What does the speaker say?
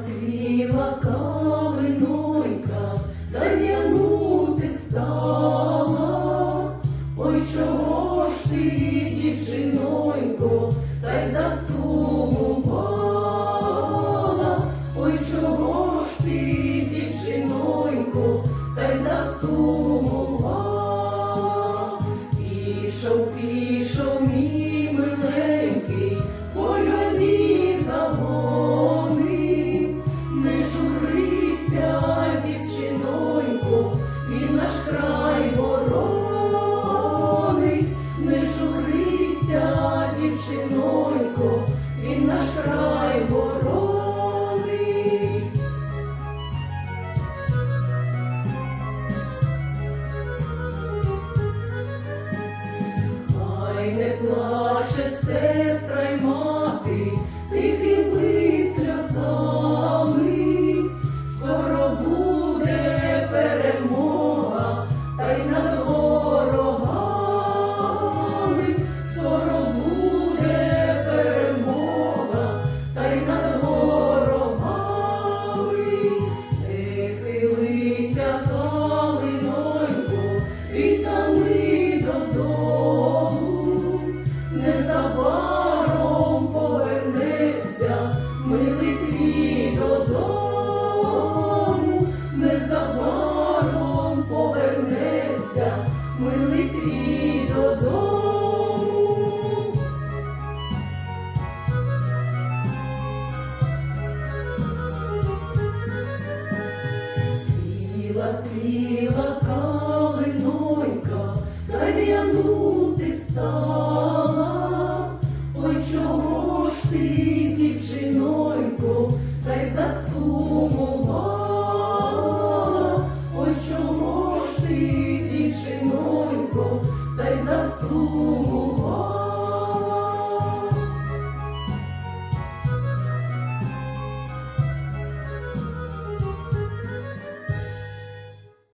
зацвіла калинонька, та в'янути стала. Ой, чого ж ти, дівчинонько, та й засумувала, ой, чого ж ти, дівчинонько, та й засумувала. Плаче сестра й мати, Литві додому, незабаром повернеться, милий твій додому. Сіла, цвіла калинонька, та в'янути стала, ой чого ж ти?